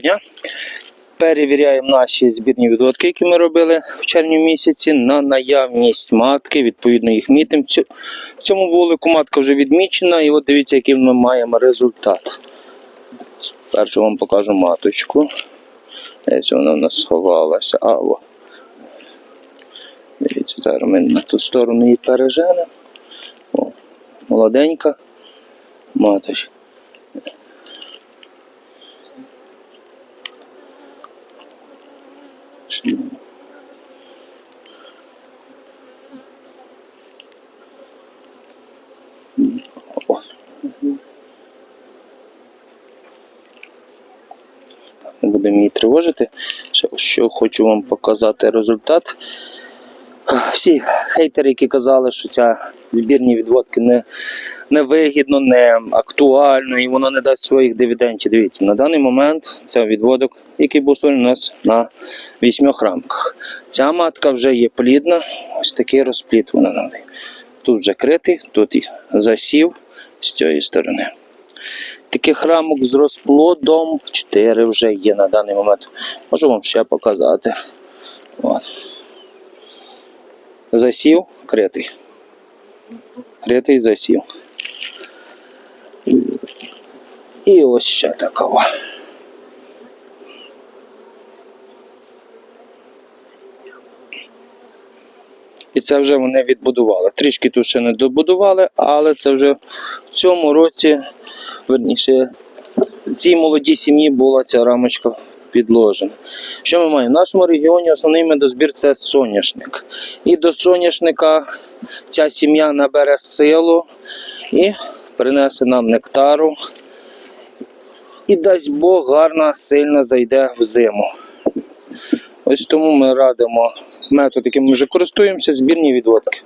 дня. Перевіряємо наші збірні відводки, які ми робили в червні місяці, на наявність матки. Відповідно, їх мітимо. В цьому вулику матка вже відмічена, і от дивіться, який ми маємо результат. Спершу вам покажу маточку. Десь вона в нас сховалася. А, о. Дивіться, зараз ми на ту сторону її переженемо. Молоденька маточка. О. Так, Не будемо її тривожити. Що хочу вам показати результат. Всі хейтери, які казали, що ця збірні відводки не, не вигідно, не актуально і воно не дасть своїх дивідендів. Дивіться, на даний момент це відводок, який був у нас на вісьмох рамках. Ця матка вже є плідна, ось такий розпліт вона нам дає. Тут критий, тут і засів з цієї сторони. Таких рамок з розплодом 4 вже є на даний момент. Можу вам ще показати. От. Засів, критий. Критий засів. І ось ще такова. І це вже вони відбудували. Трішки тут ще не добудували, але це вже в цьому році, верніше, цій молодій сім'ї була ця рамочка підложена. Що ми маємо? В нашому регіоні основний медозбір це соняшник. І до соняшника ця сім'я набере силу і принесе нам нектару. І дасть Бог гарно, сильно зайде в зиму. Ось тому ми радимо метод, яким ми вже користуємося, збірні відводки.